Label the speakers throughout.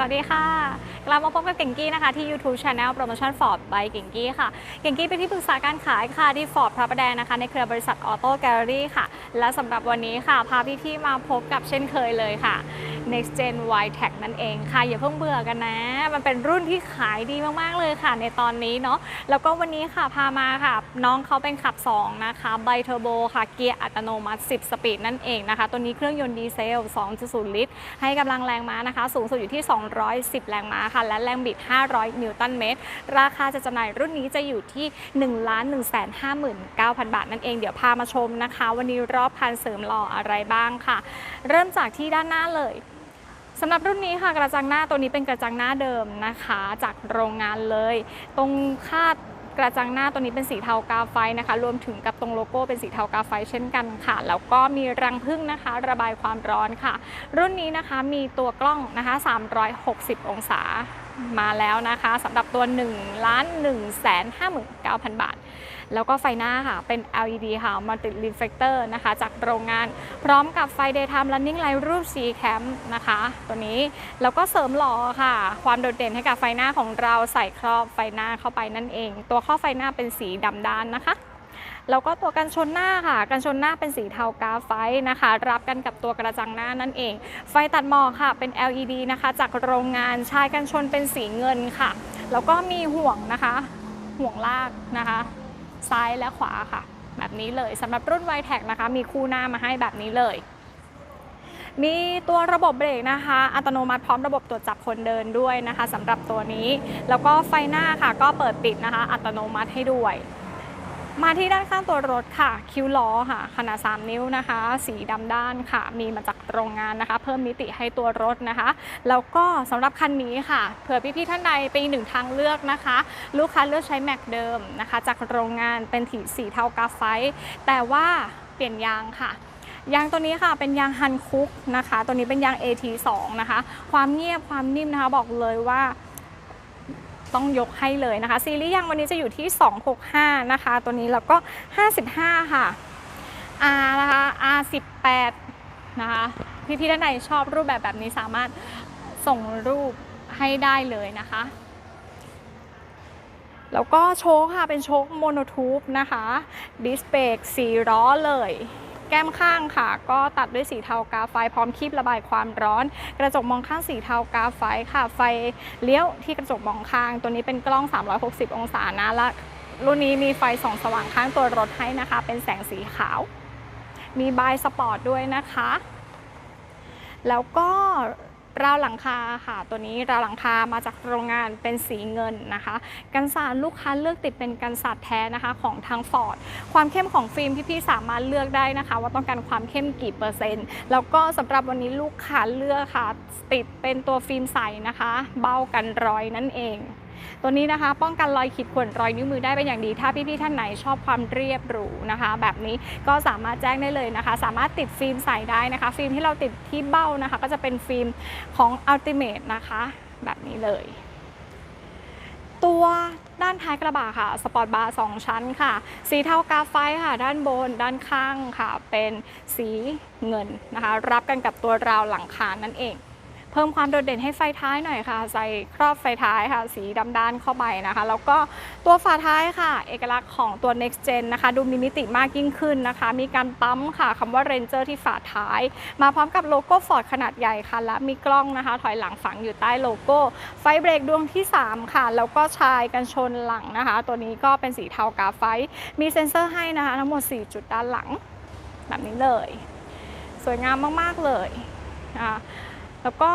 Speaker 1: สวัสดีค่ะกลับมาพบกับเก่งกี้นะคะที่ YouTube Channel Promotion Ford by เก่งกี้ค่ะ เก่งกี้เป็นที่ปรึกษาการขายค่ะที่ Ford พระประแดงนะคะ ในเครือบริษัท Auto Gallery ค่ะ และสำหรับวันนี้ค่ะ พาพี่ๆมาพบกับเช่นเคยเลยค่ะ Next Gen Y Tech นั่นเองค่ะ อย่าเพิ่งเบื่อกันนะ มันเป็นรุ่นที่ขายดีมากๆเลยค่ะ ในตอนนี้เนาะแล้วก็วันนี้ค่ะพามาค่ะ น้องเขาเป็นขับ 2 นะคะไบเทอร์โบค่ะเกียร์อัตโนมัติ 10 สปีดนั่นเองนะคะ ตัวนี้เครื่องยนต์ดีเซล 2.0 ลิตร ให้กำลังแรงม้านะคะ สูงสุดอยู่ที่ 210 แรงม้าคะ และแรงบิด 500 นิวตันเมตร ราคาจะจำหน่ายรุ่นนี้จะอยู่ที่ 1 1 5 9 0 0 0 บาทนั่นเอง เดี๋ยวพามาชมนะคะ วันนี้รอบคันเสริมหล่ออะไรบ้างค่ะ เริ่มจากที่ด้านหน้าเลยสำหรับรุ่นนี้ค่ะกระจังหน้าตัวนี้เป็นกระจังหน้าเดิมนะคะ จากโรงงานเลย ตรงคาด กระจังหน้าตัวนี้เป็นสีเทากาไฟนะคะ รวมถึงกับตรงโลโก้เป็นสีเทากาไฟเช่นกันค่ะ แล้วก็มีรังพึ่งนะคะ ระบายความร้อนค่ะ รุ่นนี้นะคะมีตัวกล้องนะคะ 360 องศา มาแล้วนะคะสำหรับตัว1ล้าน1แสน59,000 บาท แล้วก็ไฟหน้าค่ะ เป็น LED ค่ะ Multi Reflector นะคะ จากโรงงานพร้อมกับไฟ Daytime Running Light รูป C Cam นะคะ ตัวนี้ แล้วก็เสริมหล่อค่ะ ความโดดเด่นให้กับไฟหน้าของเราใส่ครอบไฟหน้าเข้าไปนั่นเอง ตัวครอไฟหน้าเป็นสีดำด้านนะคะ แล้วก็ตัวกันชนหน้าค่ะ กันชนหน้าเป็นสีเทากาไฟนะคะ รับกันกับตัวกระจังหน้านั่นเอง ไฟตัดหมอกค่ะ เป็น LED นะคะ จากโรงงานชายกันชนเป็นสีเงินค่ะ แล้วก็มีห่วงนะคะ ห่วงลากนะคะ ซ้ายและขวาค่ะ แบบนี้เลยสำหรับรุ่น y t e c นะคะ มีคู่หน้ามาให้แบบนี้เลยมีตัวระบบเบรกนะคะ อัตโนมัติพร้อมระบบตรวจจับคนเดินด้วยนะคะสำหรับตัวนี้ แล้วก็ไฟหน้าค่ะ ก็เปิดปิดนะคะ อัตโนมัติให้ด้วย มาที่ด้านข้างตัวรถค่ะ คิ้วล้อค่ะ ขนาด 3 นิ้วนะคะ สีดำด้านค่ะ มีมาจากโรงงานนะคะ เพิ่มมิติให้ตัวรถนะคะ แล้วก็สำหรับคันนี้ค่ะ เผื่อพี่ๆท่านใดเป็นหนึ่งทางเลือกนะคะ ลูกค้าเลือกใช้แม็กเดิมนะคะ จากโรงงานเป็นถีสีเทากาไฟ แต่ว่าเปลี่ยนยางค่ะยางตัวนี้ค่ะเป็นยางฮันคุกนะคะ ตัวนี้เป็นยาง AT2 นะคะ ความเงียบความนิ่มนะคะ บอกเลยว่า ต้องยกให้เลยนะคะ ซีรีส์ยางวันนี้จะอยู่ที่ 265 นะคะ ตัวนี้แล้วก็ 55 ค่ะ R นะคะ R18 นะคะพี่ๆท่านใดชอบรูปแบบแบบนี้สามารถส่งรูปให้ได้เลยนะคะ แล้วก็โชคค่ะเป็นโชคโมโนทูบนะคะ ดิสเบรกสีล้อเลย แก้มข้างค่ะ ก็ตัดด้วยสีเทากาไฟ พร้อมคีบระบายความร้อน กระจกมองข้างสีเทากาไฟค่ะ ไฟเลี้ยวที่กระจกมองข้าง ตัวนี้เป็นกล้อง 360 องศานะและรุ่นนี้มีไฟส่องสว่างข้างตัวรถให้นะคะ เป็นแสงสีขาว มีบายสปอร์ตด้วยนะคะ แล้วก็ ราวหลังคาค่ะ ตัวนี้ราวหลังคามาจากโรงงานเป็นสีเงินนะคะ กันสาดลูกค้าเลือกติดเป็นกันสาดแท้นะคะของทางฟอร์ดความเข้มของฟิล์มพี่ๆสามารถเลือกได้นะคะ ว่าต้องการความเข้มกี่เปอร์เซ็นต์ แล้วก็สำหรับวันนี้ลูกค้าเลือกค่ะ ติดเป็นตัวฟิล์มใสนะคะ เบ้ากันรอยนั่นเอง ตัวนี้นะคะ ป้องกันรอยขีดข่วนรอยนิ้วมือได้เป็นอย่างดี ถ้าพี่ๆท่านไหนชอบความเรียบหรูนะคะ แบบนี้ก็สามารถแจ้งได้เลยนะคะ สามารถติดฟิล์มใส่ได้นะคะ ฟิล์มที่เราติดที่เบ้านะคะ ก็จะเป็นฟิล์มของ Ultimate นะคะ แบบนี้เลย ตัวด้านท้ายกระบะค่ะ สปอร์ตบาร์2ชั้นค่ะ สีเทากาไฟค่ะ ด้านบน ด้านข้างค่ะ เป็นสีเงินนะคะ รับกันกับตัวราวหลังคานั่นเอง เพิ่มความโดดเด่นให้ไฟท้ายหน่อยค่ะ ใส่ครอบไฟท้ายค่ะ สีดำด้านเข้าไปนะคะ แล้วก็ตัวฝาท้ายค่ะ เอกลักษณ์ของตัว next gen นะคะ ดูมีมิติมากยิ่งขึ้นนะคะ มีการปั๊มค่ะคำว่า ranger ที่ฝาท้าย มาพร้อมกับโลโก้ Ford ขนาดใหญ่ค่ะ และมีกล้องนะคะ ถอยหลังฝังอยู่ใต้โลโก้ ไฟเบรกดวงที่ 3 ค่ะ แล้วก็ชายกันชนหลังนะคะ ตัวนี้ก็เป็นสีเทากาไฟ มีเซ็นเซอร์ให้นะคะ ทั้งหมด 4 จุดด้านหลังแบบนี้เลย สวยงามมาก ๆ เลยนะคะ แล้วก็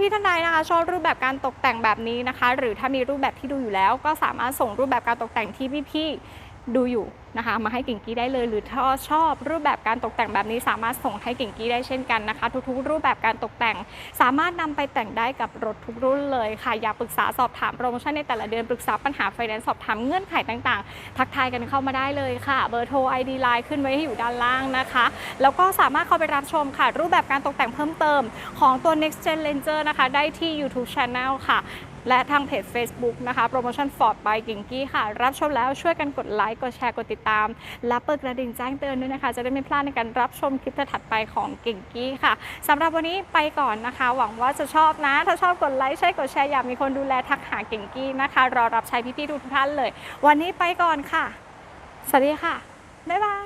Speaker 1: พี่ๆท่านใดนะคะชอบรูปแบบการตกแต่งแบบนี้นะคะ หรือถ้ามีรูปแบบที่ดูอยู่แล้ว ก็สามารถส่งรูปแบบการตกแต่งที่พี่ๆ ดูอยู่นะคะมาให้กิ่งกี้ได้เลย หรือถ้าชอบรูปแบบการตกแต่งแบบนี้สามารถส่งให้กิ่งกี้ได้เช่นกันนะคะ ทุกๆ รูปแบบการตกแต่ง สามารถนำไปแต่งได้กับรถทุกรุ่นเลยค่ะ อยากปรึกษาสอบถามโปรโมชั่นในแต่ละเดือนปรึกษาปัญหาไฟแนนซ์สอบถามเงื่อนไขต่างๆ ทักทายกันเข้ามาได้เลยค่ะ เบอร์โทร ID Line ขึ้นไว้ให้อยู่ด้านล่างนะคะ แล้วก็สามารถเข้าไปรับชมค่ะ รูปแบบการตกแต่งเพิ่มเติม ของตัว Next Gen Ranger นะคะ ได้ที่ YouTube Channel ค่ะ และทางเพจ Facebook นะคะโปรโมชั่น Ford by เก่งกี้ค่ะ รับชมแล้วช่วยกันกดไลค์ กดแชร์ กดติดตาม และเปิดกระดิ่งแจ้งเตือนด้วยนะคะ จะได้ไม่พลาดในการรับชมคลิปถัดไปของเก่งกี้ค่ะสำหรับวันนี้ไปก่อนนะคะ หวังว่าจะชอบนะ ถ้าชอบกดไลค์ใช่กดแชร์อยากมีคนดูแลทักหาเก่งกี้นะคะ รอรับใช้พี่ๆทุกท่านเลย วันนี้ไปก่อนค่ะ สวัสดีค่ะบ๊ายบาย